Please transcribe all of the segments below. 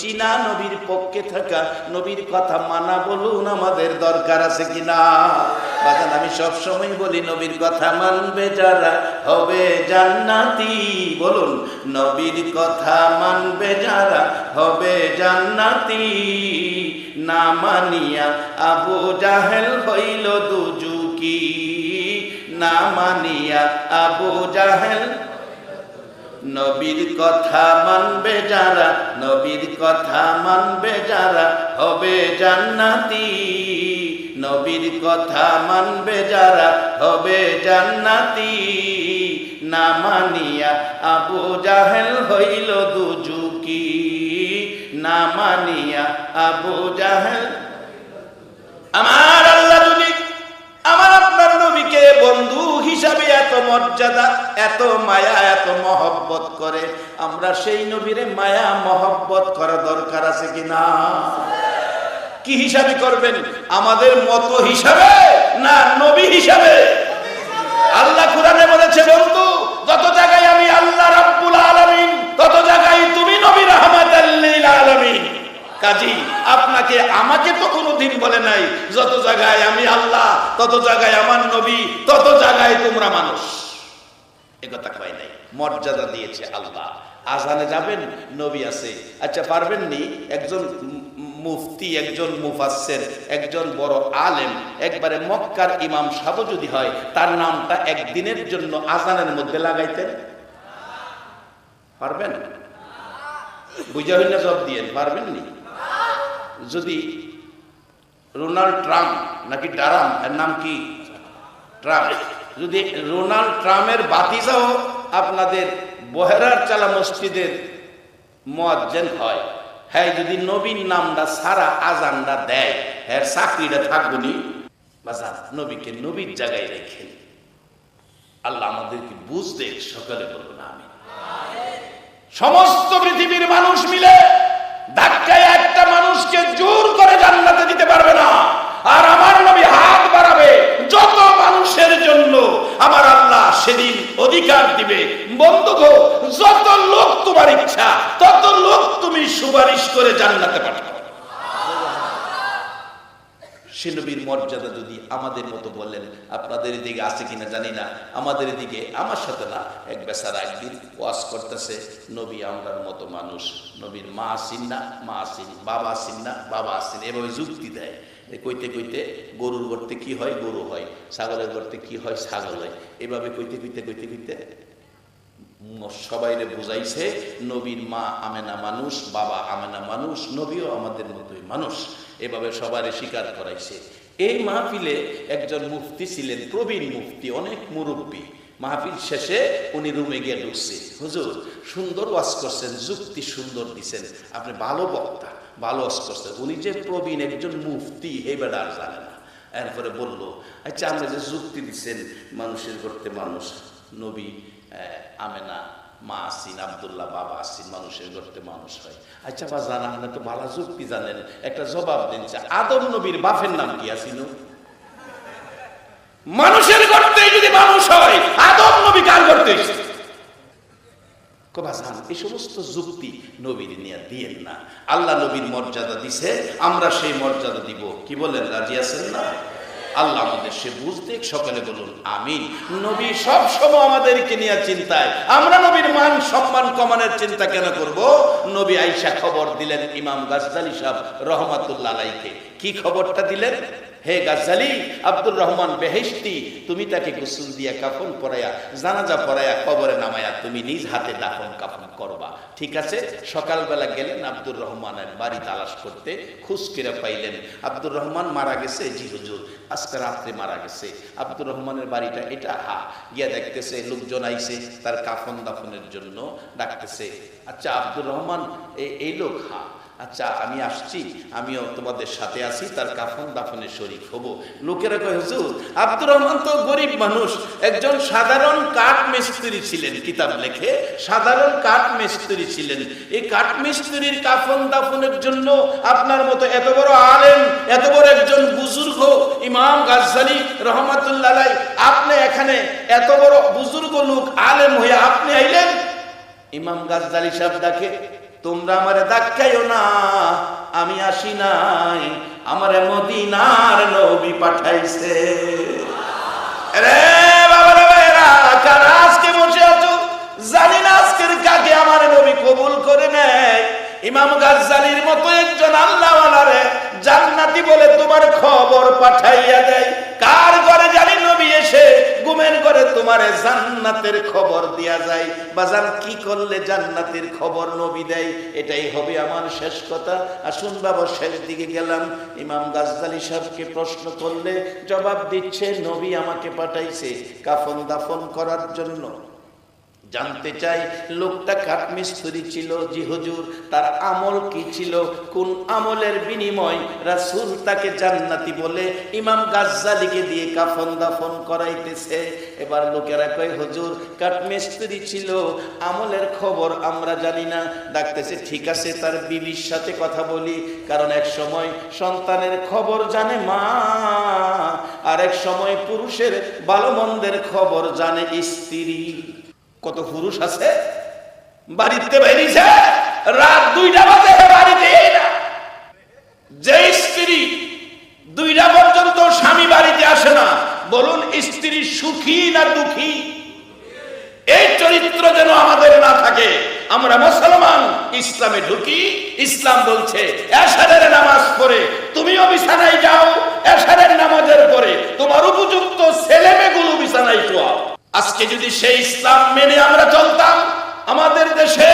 চিনা নবীর পক্ষে থাকা নবীর কথা মানা বলুন আমাদের দরকার আছে কিনা? বাজান, আমি সব সময় বলি নবীর কথা মানবে যারা হবে জান্নাতি। বলুন, নবীর কথা মানবে যারা হবে জান্নাতি। না মানিয়া আবু জাহেল হইল দুজুকি না মানিয়া আবু জাহেল নবীর কথা মানবে যারা, নবীর কথা মানবে যারা, হবে জান্নাতি। নবীর কথা মানবে যারা, হবে জান্নাতি। না মানিয়া আবু জাহেল হইল দুজুকি না মানিয়া আবু জাহেল। আমার আল্লাহ যদি আমার আপনার নবীকে বন্ধু হিসাবে এত মর্যাদা, এত মায়া, এত মহব্বত করে। আমরা সেই নবীরে মায়া, মহব্বত করা দরকার আছে কিনা কি হিসাবে করবেন? আমাদের মতো হিসাবে না নবী হিসাবে? আল্লাহ কোরআনে বলেছে, বন্ধু কাজী, আপনাকে আমাকে তো কোনোদিন বলে নাই, যত জায়গায় আমি আল্লাহ, তত জায়গায় আমার নবী, তত জায়গায় তোমরা মানুষ। একথা কয় নাই, মর্যাদা দিয়েছে আল্লাহ। আজানে যাবেন, নবী আছে। আচ্ছা পারবেন নি? একজন মুফতি, একজন মুফাসসির, একজন বড় আলেম, একবারে মক্কার ইমাম সাহেব যদি হয়, তার নামটা একদিনের জন্য আজানের মধ্যে লাগাইতেন। পারবেন? বুঝা হইলে জব দিয়েন, পারবেন নি? যদি রোনাল্ড ট্রাম্প নাকি ডারাম, এর নাম কি? ট্রাম্প। যদি রোনাল্ড ট্রাম্পের বাতিজাও আপনাদের বহেরার চালা মসজিদের মজ্জেন হয় হ্যাঁ যদি নবীন নামটা সারা আজানটা দেয় হ্যাঁ চাকরিটা থাকব নি বাজার নবীকে নবীর জায়গায় রেখে আল্লাহ আমাদেরকে বুঝতে সকালে বলব না আমি সমস্ত পৃথিবীর মানুষ মিলে ধাক্কায় মানুষকে জোর করে জান্নাতে দিতে পারবে না। আর আমার নবী হাত বাড়াবে যত মানুষের জন্য। আমার আল্লাহ সেদিন অধিকার দিবে। বন্ধু যত লোক তোমার ইচ্ছা, তত লোক তুমি সুপারিশ করে জান্নাতে পাঠাও সে নবীর মর্যাদা যদি আমাদের মতো বললেন আপনাদের এদিকে আছে কিনা জানি না। আমাদের এদিকে, আমার সাথে না, এক বেচারা একদিন ওয়াজ করতেছে, নবী আমরার মতো মানুষ। নবীর মা আসিন না, মা আসিন বাবা আসিন না, বাবা আসিন এভাবে যুক্তি দেয়। কইতে কইতে গরুর গর্তে কি হয়? গরু হয়, ছাগলের গর্তে কি হয়? ছাগল হয়। এভাবে কইতে কইতে কইতে কইতে সবাইরে বুঝাইছে, নবীর মা আমেনা মানুষ, বাবা আমেনা মানুষ, নবীও আমাদের মতোই মানুষ। এভাবে সবারে স্বীকার করাইছে। এই মাহফিলে একজন মুফতি ছিলেন, প্রবীণ মুফতি, অনেক মুরব্বী। মাহফিল শেষে উনি রুমে গিয়ে ঢুকছে। হুজুর, সুন্দর ওয়াজ করছেন, যুক্তি সুন্দর দিছেন। আপনি ভালো বক্তা, ভালো ওয়াজ করছেন। উনি যে প্রবীণ একজন মুফতি এই বেড়া আর জানে না। এরপরে বলল আচ্ছা আপনি যে যুক্তি দিচ্ছেন মানুষের করতে মানুষ নবী আমেনা, মা আসিন, আবদুল্লাহ বাবা আসিন, মানুষের গর্তে মানুষ হয়। আচ্ছা বা জানা, আপনি তো ভালো যুক্তি জানেন? একটা জবাব দিন আদম নবীর বাপের নাম কি আসিন মানুষের গর্তে যদি মানুষ হয়, আদম নবী কার গর্তে? কবাজান এই সমস্ত যুক্তি নবীর নিয়ে দিয়েন না। আল্লাহ নবীর মর্যাদা দিছে, আমরা সেই মর্যাদা দিব। কি বলেন, রাজি আছেন না? আল্লাহ আমাদের সে বুঝতে সকালে বলুন আমি নবী সব সময় আমাদেরকে নিয়ে চিন্তায়। আমরা নবীর মান সম্মান কমানোর চিন্তা কেন করব? নবী আইসা খবর দিলেন ইমাম গাজদালি সাহেব রহমাতুল্লাহ আলাইকে। কি খবরটা দিলেন? হে গাজ্জালি, আব্দুর রহমান বেহেশতি, তুমি তাকে গোসল দিয়া কাফন পরাইয়া, জানাজা পরাইয়া কবরে নামায়া তুমি নিজ হাতে দাফন কাফন করবা। ঠিক আছে? সকালবেলা গেলেন আব্দুর রহমানের বাড়ি তালাশ করতে খুশকিরা পাইলেন, আব্দুর রহমান মারা গেছে জি হুজুর, আজকে রাত্রে মারা গেছে। আব্দুর রহমানের বাড়িটা এটা, হা, গিয়া দেখতেছে, লোকজন আইছে, তার কাফন দাফনের জন্য ডাকতেছে। আচ্ছা আব্দুর রহমান এই লোক, হা আচ্ছা আমি আসছি। আমিও তোমাদের সাথে আছি, তার কাফন দাফনে শরিক হব। লোকেরা কয়, হুজুর, আব্দুর রহমান তো গরিব মানুষ। একজন সাধারণ কাঠ মিস্ত্রি ছিলেন, কিতাব লেখে। সাধারণ কাঠ মিস্ত্রি ছিলেন। এই কাঠ মিস্ত্রির কাফন দাফনের জন্য আপনার মতো এত বড় আলেম, এত বড় একজন বুজুর্গ ইমাম গাজ্জালি রহমাতুল্লাহ আপনি এখানে এত বড় বুজুর্গ লোক, আলেম হয়ে আপনি আইলেন? ইমাম গাজ্জালি সাহেব ডাকে তোমরা আমারে ধাক্কাইও না, আমি আসি নাই, আমারে মদিনার নবী পাঠাইছে। রে বাবা আজকে বসে আছো? জানি না আজকের কাকে আমার নবী কবুল করে নেয়। ইমাম গাজ্জালির মতো একজন আল্লাহওয়ালারে জান্নাতি বলে তোমার খবর পাঠাইয়া দেয়। তোমারে জান্নাতের খবর দিয়া যায়। বাজান, কি করলে জান্নাতের খবর নবী দেয়? এটাই হবে আমার শেষ কথা। আসুন বাবা, শেষ দিকে গেলাম। ইমাম গাজদালি সাহেবকে প্রশ্ন করলে জবাব দিচ্ছে, নবী আমাকে পাঠাইছে কাফন দাফন করার জন্য। জানতে চাই, লোকটা কাঠমিস্ত্রি ছিল জি হুজুর, তার আমল কি ছিল? কোন আমলের বিনিময় রাসূল তাকে জান্নাতি বলে ইমাম গাজ্জালিকে দিয়ে কাফন দাফন করাইতেছে? এবার লোকেরা কয়, হুজুর, কাঠমিস্ত্রি ছিল, আমলের খবর আমরা জানি না। ডাকতেছে, ঠিক আছে, তার বিবির সাথে কথা বলি। কারণ এক সময় সন্তানের খবর জানে মা, আর এক সময় পুরুষের ভালো মন্দের খবর জানে স্ত্রী। কত পুরুষ আছে? বাড়িতে বেরিয়েছে? রাত দুইটা বাজে, বাড়িতে যে স্ত্রী দুইটা পর্যন্ত স্বামী বাড়িতে আসে না, বলুন স্ত্রী সুখী না দুঃখী? এই চরিত্র যেন আমাদের না থাকে। আমরা মুসলমান, ইসলামে ঢুকি, ইসলাম বলছে, এশারের নামাজ পড়ে, তুমিও বিছানায় যাও, এশারের নামাজের পরে তোমার উপযুক্ত ছেলে মেয়েগুলো বিছানায় শোয়াও। আজকে যদি সেই ইসলাম মেনে আমরা চলতাম, আমাদের দেশে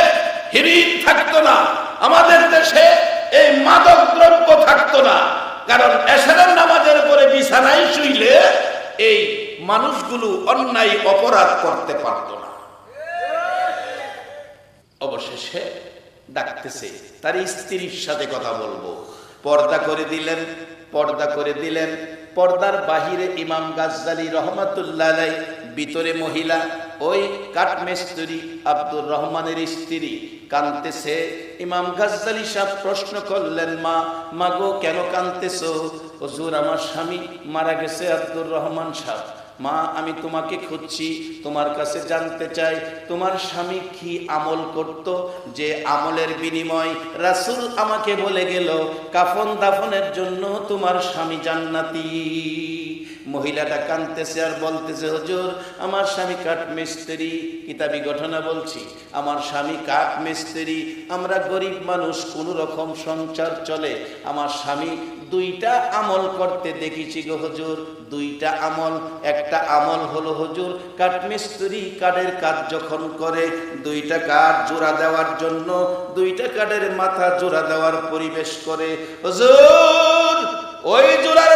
হিরিন থাকতো না, আমাদের দেশে এই মাদক দ্রব্য থাকতো না, কারণ এশারের নামাজের পরে বিছানায় শুইলে এই মানুষগুলো অন্যায় অপরাধ করতে পারতো না। অবশেষে ডাকতেছে তার স্ত্রীর সাথে কথা বলব। পর্দা করে দিলেন, পর্দা করে দিলেন, পর্দার বাহিরে ইমাম গাজ্জালি রহমাতুল্লাহ ভিতরে মহিলা, ওই কাঠমেস্তুরি আব্দুর রহমানের স্ত্রী। কানতেছে, ইমাম গাজ্জালি সাহেব প্রশ্ন করলেন, মা, মাগো কেন কানতেছো? হজুর, আমার স্বামী মারা গেছে আব্দুর রহমান সাহেব। মা, আমি তোমাকে খুঁজছি, তোমার কাছে জানতে চাই, তোমার স্বামী কি আমল করত? যে আমলের বিনিময় রাসূল আমাকে বলে গেল, কাফন দাফনের জন্য তোমার স্বামী জান্নাতি। মহিলাটা কানতেছে আর বলতেছে, হুজুর, আমার স্বামী কাঠ মিস্ত্রি। কিতাবি ঘটনা বলছি, আমার স্বামী কাঠ মিস্ত্রি, আমরা গরিব মানুষ, কোন রকম সংসার চলে। আমার স্বামী দুইটা আমল করতে দেখেছি গো হুজুর, দুইটা আমল। একটা আমল হলো, হুজুর কাঠমিস্ত্রি কাঠের কাজ যখন করে, দুইটা কাঠ জোড়া দেওয়ার জন্য, দুইটা কাঠের মাথা জোড়া দেওয়ার পরিবেশ করে। হজুর, ওই জোড়ার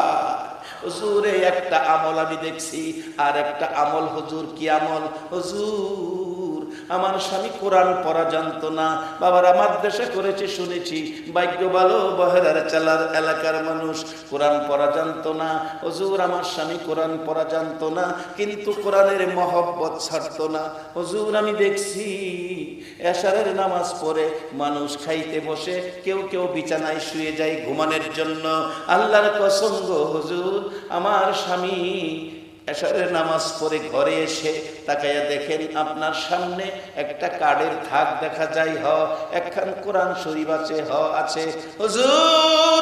হুজুরে একটা আমল আমি দেখছি আর একটা আমল হুজুর কি আমল? হুজুর আমার স্বামী কোরআন পড়া জানতো না। বাবার আমার দেশে করেছে, শুনেছি। ভাগ্য ভালো, বহেরার চালার এলাকার মানুষ। কোরআন পড়া জানতো না। হুজুর, আমার স্বামী কোরআন পড়া জানতো না, কিন্তু কোরআনের মহব্বত ছাড়তো না। হজুর, আমি দেখছি এশারের নামাজ পড়ে মানুষ খাইতে বসে, কেউ কেউ বিছানায় শুয়ে যায় ঘুমানোর জন্য। আল্লাহর কসম হজুর, আমার স্বামী এশারের নামাজ পড়ে ঘরে এসে তাকাইয়া দেখেন, আপনার সামনে একটা কার্ডের থাক দেখা যায়, হ, একখান কোরআন শরীফ আছে, হ, আছে। হুজুর,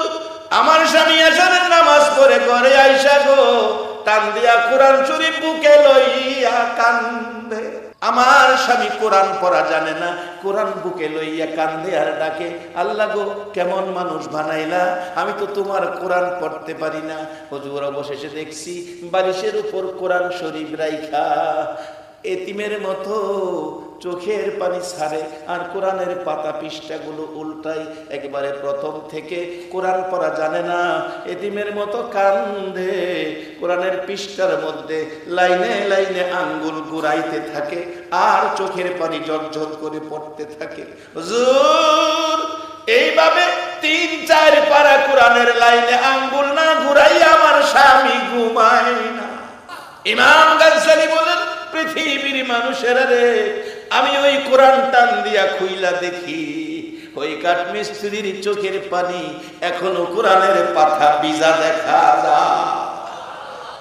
আমার স্বামী এসারের নামাজ পড়ে ঘরে আইসা গো কান দিয়া কোরআন শরীফ বুকে লইয়া কান্দে আমার স্বামী কোরআন পড়া জানে না, কোরআন বুকে লইয়া কান্দে আর ডাকে, আল্লাহ গো, কেমন মানুষ বানাইলা? আমি তো তোমার কোরআন পড়তে পারি না। হজুর অবশেষে দেখছি বালিশের উপর কোরআন শরীফ রাইখা। এতিমের মতো চোখের পানি ছাড়ে আর কোরআনের পাতা পৃষ্ঠাগুলো উল্টাই একবারে প্রথম থেকে কোরআন পড়া জানে না। এতিমের মতো কান্দে, কোরআনের পৃষ্ঠার মধ্যে লাইনে লাইনে আঙ্গুল গুড়াইতে থাকে আর চোখের পানি জর্জর করে পড়তে থাকে। হুজুর, এইভাবে তিন, চার পারা কোরআনের লাইনে আঙ্গুল না ঘুরাই আমার স্বামী ঘুমায় না। ইমাম গাজ্জালি বলেন পৃথিবীর মানুষেরা রে, আমি ওই কোরআন টান দিয়া খুইলা দেখি। ওই কাঠমিস্ত্রির চোখের পানি এখনও কোরআনের পাথা বিজা দেখা যায়।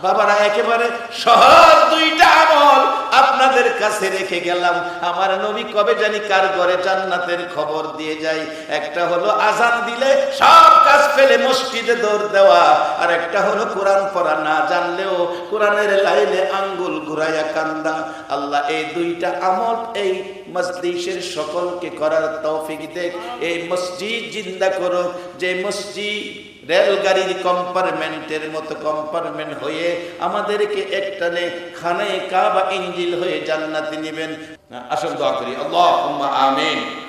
বাবারা, একেবারে সহজ দুইটা আমল আপনাদের কাছে রেখে গেলাম। আমার নবী কবে জানি কার ঘরে জান্নাতের খবর দিয়ে যাই একটা হলো আজান দিলে সব কাজ ফেলে মসজিদে দৌড় দেওয়া, আর একটা হলো কোরআন পড়া না জানলেও কোরআনের লাইনে আঙ্গুল ঘুরাইয়া কান্দা। আল্লাহ, এই দুইটা আমল এই মসজিদের সকলকে করার তৌফিক দেখ। এই মসজিদ জিন্দা করো যে মসজিদ রেলগাড়ির কম্পার্টমেন্টের মতো কম্পার্টমেন্ট হয়ে আমাদেরকে একটানে খানে কাবা ইঞ্জিল হয়ে জান্নাতে নেবেন। আসল দোয়া করি। আল্লাহ আমিন।